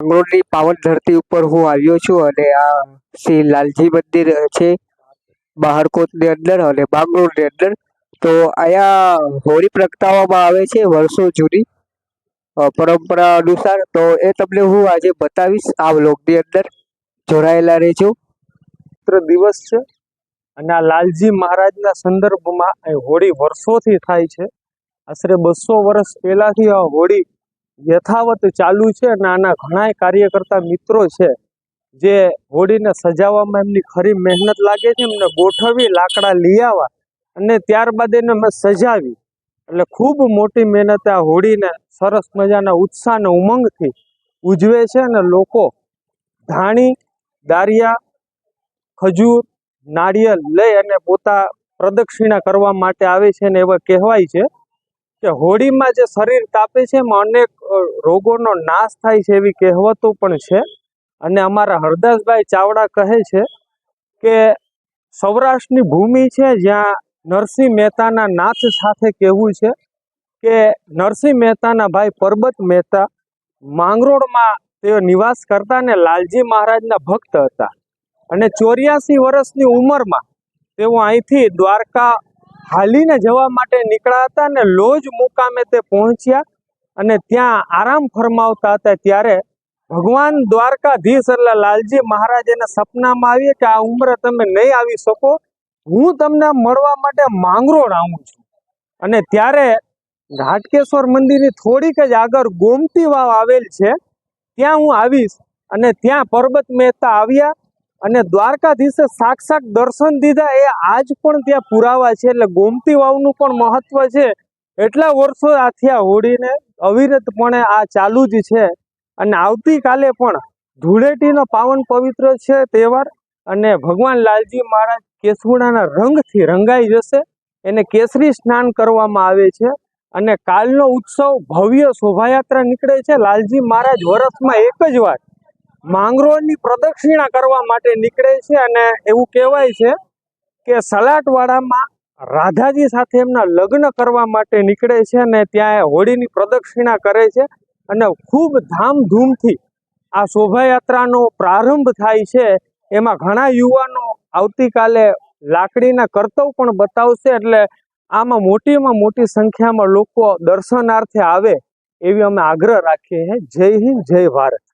માંગરોળની પાવન ધરતી ઉપર હું આવ્યો છું અને આ શ્રી લાલજી મંદિર છે બહારકોટની અંદર અને માંગરોળની અંદર. તો અહીંયા હોળી પ્રગટાવવામાં આવે છે વર્ષો જૂની પરંપરા અનુસાર. તો એ તમને હું આજે બતાવીશ આ વ્લોગની અંદર. જોડાયેલા રહેજો. દિવસ છે અને આ લાલજી મહારાજના સંદર્ભમાં હોળી વર્ષોથી થાય છે. આશરે બસો વર્ષ પહેલાથી આ હોળી યથાવત ચાલુ છે અને આના ઘણાય કાર્યકર્તા મિત્રો છે, જે હોળીને સજાવવામાં એમની ખરી મહેનત લાગે છે, એમને ગોઠવી, લાકડા લઈ આવવા અને ત્યારબાદ એને મેં સજાવી. એટલે ખૂબ મોટી મહેનત આ હોળીને સરસ મજાના ઉત્સાહ અને ઉમંગથી ઉજવે છે અને લોકો ધાણી, દારિયા, ખજૂર, નાળિયેર લઈ અને પોતા પ્રદક્ષિણા કરવા માટે આવે છે ને એવા કહેવાય છે કે હોળીમાં જે શરીર તાપે છે એમાં અનેક રોગોનો નાશ થાય છે એવી કહેવતો પણ છે. અને અમારા હરદાસભાઈ ચાવડા કહે છે કે સૌરાષ્ટ્રની ભૂમિ છે જ્યાં નરસિંહ મહેતાના નાથ સાથે કહેવું છે કે નરસિંહ મહેતાના ભાઈ પરબત મહેતા માંગરોળમાં તેઓ નિવાસ કરતા અને લાલજી મહારાજના ભક્ત હતા. અને ચોર્યાસી વર્ષની ઉંમરમાં તેઓ અહીંથી દ્વારકા હાલીને જવા માટે નીકળ્યા હતા અને લોજ મુકામે તે પહોંચ્યા અને ત્યાં આરામ ફરમાવતા હતા ત્યારે ભગવાન દ્વારકાધીશ એટલે લાલજી મહારાજ એને સપનામાં આવીએ કે આ ઉંમરે તમે નહીં આવી શકો, હું તમને મળવા માટે માંગરોળ આવું છું. અને ત્યારે ઘાટકેશ્વર મંદિરની થોડીક જ આગળ ગોમતી વાવ આવેલ છે, ત્યાં હું આવીશ અને ત્યાં પર્વત મહેતા આવ્યા અને દ્વારકાધીશે સાક્ષાત દર્શન દીધા. એ આજ પણ ત્યાં પુરાવા છે. એટલે ગોમતી વાવનું પણ મહત્વ છે. એટલા વર્ષો આથી આ હોળીને અવિરતપણે આ ચાલુ જ છે. અને આવતીકાલે પણ ધૂળેટીનો પાવન પવિત્ર છે તહેવાર. અને ભગવાન લાલજી મહારાજ કેસુડાના રંગથી રંગાઈ જશે. એને કેસરી સ્નાન કરવામાં આવે છે. અને કાલનો ઉત્સવ ભવ્ય શોભાયાત્રા નીકળે છે. લાલજી મહારાજ વર્ષમાં એક જ વાર માંગરોળની પ્રદક્ષિણા કરવા માટે નીકળે છે અને એવું કહેવાય છે કે સલાટવાડામાં રાધાજી સાથે એમના લગ્ન કરવા માટે નીકળે છે અને ત્યાં હોળીની પ્રદક્ષિણા કરે છે અને ખૂબ ધામધૂમથી આ શોભાયાત્રાનો પ્રારંભ થાય છે. એમાં ઘણા યુવાનો આવતીકાલે લાકડીના કરતવ પણ બતાવશે એટલે આમાં મોટીમાં મોટી સંખ્યામાં લોકો દર્શનાર્થે આવે એવી અમે આગ્રહ રાખીએ છીએ. જય હિન્દ, જય ભારત.